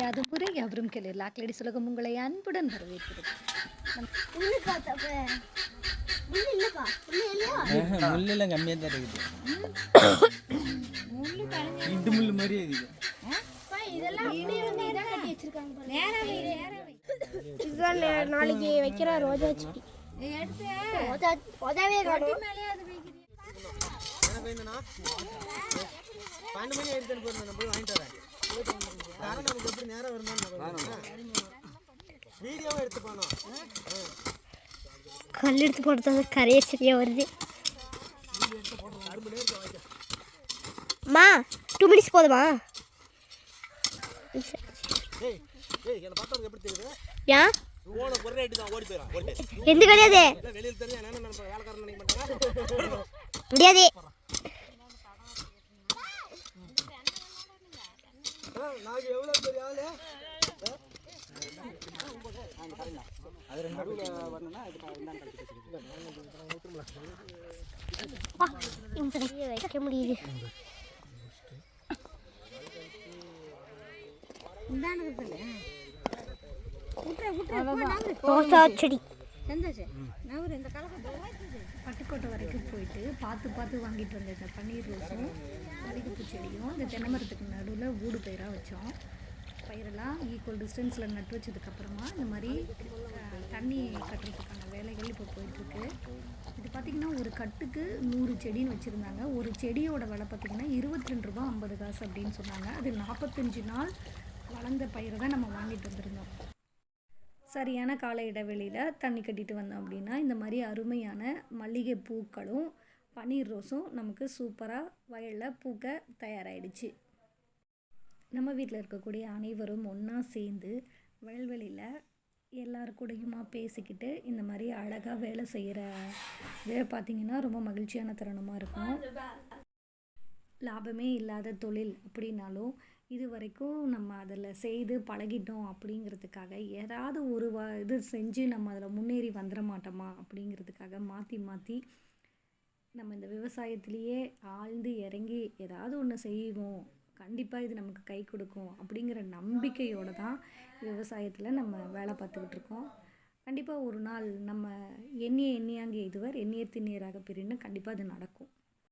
யாது முறை எவரும் கேளு லாக் லேடி உலகம் உங்களை அன்புடன் வரவேற்கிறது முள்ளெல்லாம் கம்மியாக தான் இருக்குது. இண்டு முள் மாதிரியே இருக்குது. இதுதான் நாளைக்கு வைக்கிற ரோஜா செடி ரோஜா ரோஜாவே காணும் பன்னெண்டு மணி ஆயிடுச்சு போயிருந்தேன். போய் வாங்கிட்டு வரேன். நேரம் வருமானு வீடியோவும் எடுத்து போனோம் கல் எடுத்து போடுறது கரையே சரியா வருது. மா டூ மினிட்ஸ் போதுமா? ஏய் ஏய் என்னை பார்த்தவங்க எப்படி தெரியுது? ஏன் எந்த கிடையாது இல்லை வெளியில் தெரிஞ்சு என்ன நினைப்பேன் வேலைக்காரன் நினைக்க மாட்டாங்க முடியாது நாங்கள் எவ்வளோ பெரிய ஆளு வைக்க முடியுது ரோசா புதுக்கோட்டை வரைக்கும் போயிட்டு பார்த்து பார்த்து வாங்கிட்டு வந்த இந்த பன்னீர் ரோஸும் மல்லிகைப்பூ செடியும் இந்த தென்னை மரத்துக்கு நடுவில் ஊடு பயிராக வச்சோம். பயிரெல்லாம் ஈக்குவல் டிஸ்டன்ஸில் நட்டு வச்சதுக்கப்புறமா இந்த மாதிரி தண்ணி கட்டுறதுக்கான வேலைகள் இப்போ போயிட்டுருக்கு. இது பார்த்திங்கன்னா ஒரு கட்டுக்கு நூறு செடின்னு வச்சுருந்தாங்க. ஒரு செடியோட விலை பார்த்திங்கன்னா இருபத்தி ரெண்டு ரூபா ஐம்பது காசு அப்படின்னு சொன்னாங்க. அது நாற்பத்தஞ்சு நாள் வளர்ந்த பயிரை தான் நம்ம வாங்கிட்டு வந்திருந்தோம். சரியான கால இடைவெளியில் தண்ணி கட்டிட்டு வந்தோம் அப்படின்னா இந்த மாதிரி அருமையான மல்லிகை பூக்களும் பன்னீர் ரோஸும் நமக்கு சூப்பராக வயலில் பூக்க தயாராகிடுச்சு நம்ம வீட்டில் இருக்கக்கூடிய அனைவரும் ஒன்றா சேர்ந்து வயல்வெளியில் எல்லாருக்கூடையுமா கூடயுமா பேசிக்கிட்டு இந்த மாதிரி அழகாக வேலை செய்கிற இதை பார்த்திங்கன்னா ரொம்ப மகிழ்ச்சியான தருணமாக இருக்கும். லாபமே இல்லாத தொழில் அப்படின்னாலும் இது வரைக்கும் நம்ம அதில் செய்து பழகிட்டோம் அப்படிங்கிறதுக்காக ஏதாவது ஒரு வ இது செஞ்சு நம்ம அதில் முன்னேறி வந்துட மாட்டோமா அப்படிங்கிறதுக்காக மாற்றி மாற்றி நம்ம இந்த விவசாயத்திலேயே ஆழ்ந்து இறங்கி ஏதாவது ஒன்று செய்வோம். கண்டிப்பாக இது நமக்கு கை கொடுக்கும் அப்படிங்கிற நம்பிக்கையோடு தான் விவசாயத்தில் நம்ம வேலை பார்த்துக்கிட்டு இருக்கோம். கண்டிப்பாக ஒரு நாள் நம்ம எண்ணிய எண்ணியாங்க இதுவர் எண்ணிய திண்ணியராக பிரின்னு கண்டிப்பாக அது நடக்கும்.